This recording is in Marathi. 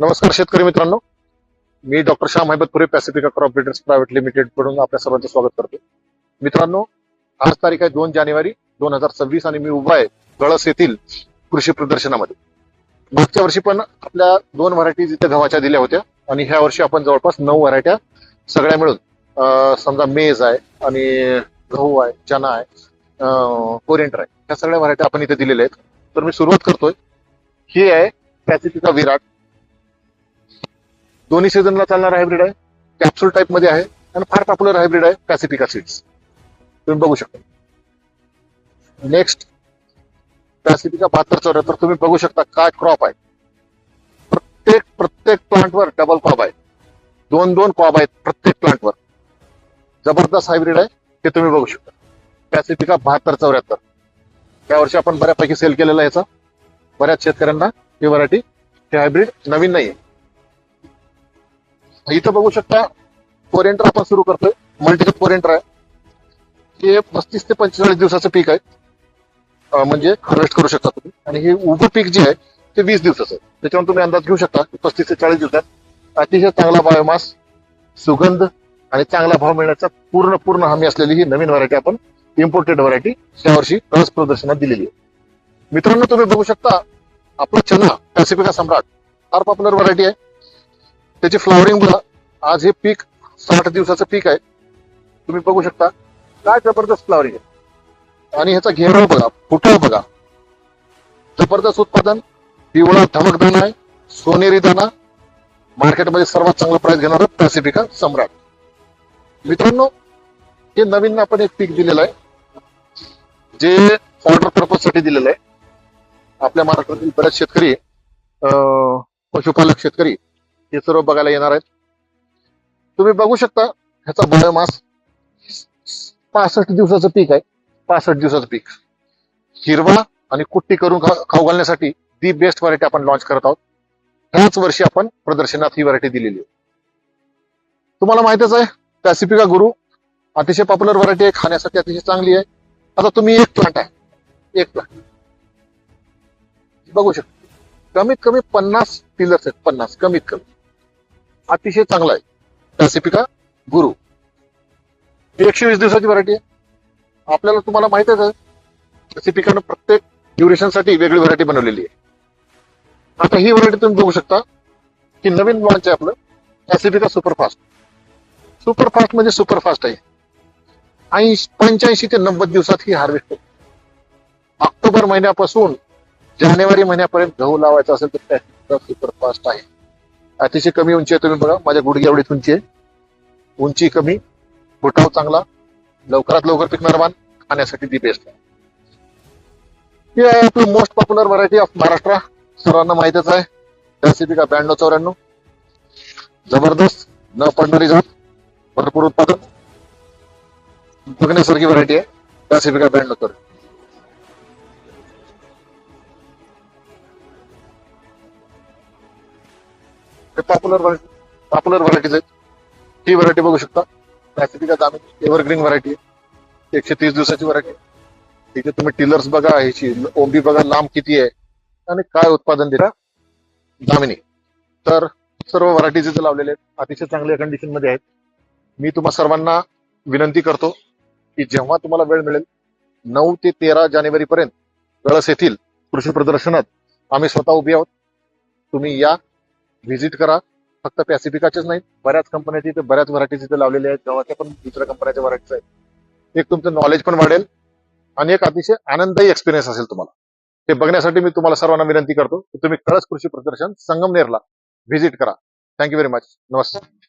नमस्कार शेतकरी मित्रांनो. मी doctor Shyam Haibatpure Pacifica crop breeders private लिमिटेडकडून आपल्या सर्वांचं स्वागत करतो. मित्रांनो आज तारीख आहे दोन जानेवारी दोन हजार सव्वीस आणि मी उभा आहे गळस येथील कृषी प्रदर्शनामध्ये. मागच्या वर्षी पण आपल्या दोन व्हरायटीज इथे गव्हाच्या दिल्या होत्या आणि ह्या वर्षी आपण जवळपास नऊ व्हरायट्या सगळ्या मिळून समजा मेज आहे आणि गहू आहे चना आहे कोरिएंटर आहे ह्या सगळ्या व्हरायट्या आपण इथे दिलेल्या आहेत. तर मी सुरुवात करतोय. ही आहे पॅसिफिका विराट दोन्ही सीझनला चालणारा हायब्रिड आहे. कॅप्सूल टाईपमध्ये आहे आणि फार पॉप्युलर हायब्रिड आहे पॅसिफिका सीड्स तुम्ही बघू शकता. नेक्स्ट पॅसिफिका बहात्तर चौऱ्याहत्तर तुम्ही बघू शकता काय क्रॉप आहे. प्रत्येक प्रत्येक प्लांटवर डबल कॉब आहे. दोन दोन कॉब आहेत प्रत्येक प्लांटवर जबरदस्त हायब्रिड आहे ते तुम्ही बघू शकता. पॅसिफिका बहात्तर चौऱ्याहत्तर त्या वर्षी आपण बऱ्यापैकी सेल केलेला याचा. बऱ्याच शेतकऱ्यांना ही व्हरायटी हे हायब्रिड नवीन नाही इथं बघू शकता कोरेंटर आपण सुरू करतोय. मल्टीकप कोरेंटर आहे. हे पस्तीस ते पंचेचाळीस दिवसाचं पीक आहे. म्हणजे हार्वेस्ट करू शकता तुम्ही. आणि हे उभं पीक जे आहे ते वीस दिवसाचं आहे. त्याच्यावर तुम्ही अंदाज घेऊ शकता पस्तीस ते चाळीस दिवसात अतिशय चांगला बायोमास सुगंध आणि चांगला भाव मिळण्याचा पूर्ण पूर्ण हमी असलेली ही नवीन व्हरायटी आपण इम्पोर्टेड व्हरायटी यावर्षी रस प्रदर्शनात दिलेली आहे. मित्रांनो तुम्ही बघू शकता आपला चना पॅसिफिका सम्राट फार पॉप्युलर व्हरायटी आहे. त्याची फ्लावरिंग बघा. आज हे पीक साठ दिवसाचं पीक आहे. तुम्ही बघू शकता. काय जबरदस्त फ्लावरिंग आहे. आणि ह्याचा घेराव बघा. फुटळ बघा. जबरदस्त उत्पादन. पिवळा धमकदाना आहे. सोनेरी दाना मार्केटमध्ये सर्वात चांगलं प्राइस घेणार पॅसिफिका सम्राट. मित्रांनो हे नवीन आपण एक पीक दिलेलं आहे. जे ऑर्डर पर्पजसाठी दिलेलं आहे. आपल्या महाराष्ट्रातील बऱ्याच शेतकरी अं, पशुपालक शेतकरी हे सर्व बघायला येणार आहेत. तुम्ही बघू शकता ह्याचा बायोमास पासष्ट दिवसाचं पीक आहे. पासष्ट दिवसाचं पीक. हिरवा आणि कुट्टी करून खाऊ घालण्यासाठी दी बेस्ट व्हरायटी आपण लॉन्च करत आहोत. ह्याच वर्षी आपण प्रदर्शनात ही व्हरायटी दिलेली आहे. तुम्हाला माहितच आहे पॅसिफिका गुरु अतिशय पॉप्युलर व्हरायटी आहे खाण्यासाठी अतिशय चांगली आहे. आता तुम्ही एक प्लांट आहे. एक प्लांट बघू शकता. कमीत कमी पन्नास पिलर्स आहेत पन्नास कमीत कमी. अतिशय चांगला आहे. पॅसिफिका गुरु. एकशे वीस दिवसाची व्हरायटी आहे. आपल्याला तुम्हाला माहितच आहे पॅसिफिकानं प्रत्येक ड्युरेशनसाठी वेगळी व्हरायटी बनवलेली आहे. आता ही व्हरायटी तुम्ही बघू शकता की नवीन लॉन्च आहे आपलं पॅसिफिका सुपरफास्ट सुपरफास्ट म्हणजे सुपरफास्ट आहे. ऐंशी पंच्याऐंशी ते नव्वद दिवसात ही हार्वेस्ट होते. ऑक्टोबर महिन्यापासून जानेवारी महिन्यापर्यंत गहू लावायचा असेल तर सुपरफास्ट आहे. अतिशय कमी उंची आहे तुम्ही बघा. माझ्या गुडघ्या एवढीच उंची आहे. उंची कमी. फुटाव चांगला. लवकरात लवकर पिकणार मान खाण्यासाठी दी बेस्ट आहे. ही आहे आपली most popular variety of Maharashtra. सर्वांना माहितच आहे. पॅसिफिका ब्याण्णव चौऱ्याण्णव? जबरदस्त. न पडणारी जात. भरपूर उत्पादन बघण्यासारखी व्हरायटी आहे. पॅसिफिका ब्याण्णव चौऱ्याण्णव? हे पॉप्युलर पॉप्युलर व्हरायटीज आहेत. ही व्हरायटी बघू शकता. पॅसिफिका दामी एव्हरग्रीन व्हरायटी आहे. एकशे तीस दिवसाची व्हरायटी तिथे तुम्ही टिलर्स बघा ह्याची ओंबी बघा लांब किती आहे आणि काय उत्पादन दिला जामिनी तर सर्व व्हरायटीज इथे लावलेले आहेत. अतिशय चांगल्या कंडिशनमध्ये आहेत. मी तुम्हा सर्वांना विनंती करतो की जेव्हा तुम्हाला वेळ मिळेल नऊ ते तेरा जानेवारी पर्यंत कळस येथील कृषी प्रदर्शनात आम्ही स्वतः उभे आहोत. तुम्ही या व्हिजिट करा. फक्त पॅसिफिकाचेच नाही बऱ्याच कंपन्या इथे बऱ्याच व्हरायटीज इथे लावलेल्या आहेत. गव्हाच्या पण दुसऱ्या कंपन्याच्या व्हरायटीज आहेत. एक तुमचं नॉलेज पण वाढेल. आणि एक अतिशय आनंददायी एक्सपिरियन्स असेल तुम्हाला. ते बघण्यासाठी मी तुम्हाला सर्वांना विनंती करतो की तुम्ही कळस कृषी प्रदर्शन संगमनेरला व्हिजिट करा. थँक्यू व्हेरी मच नमस्कार.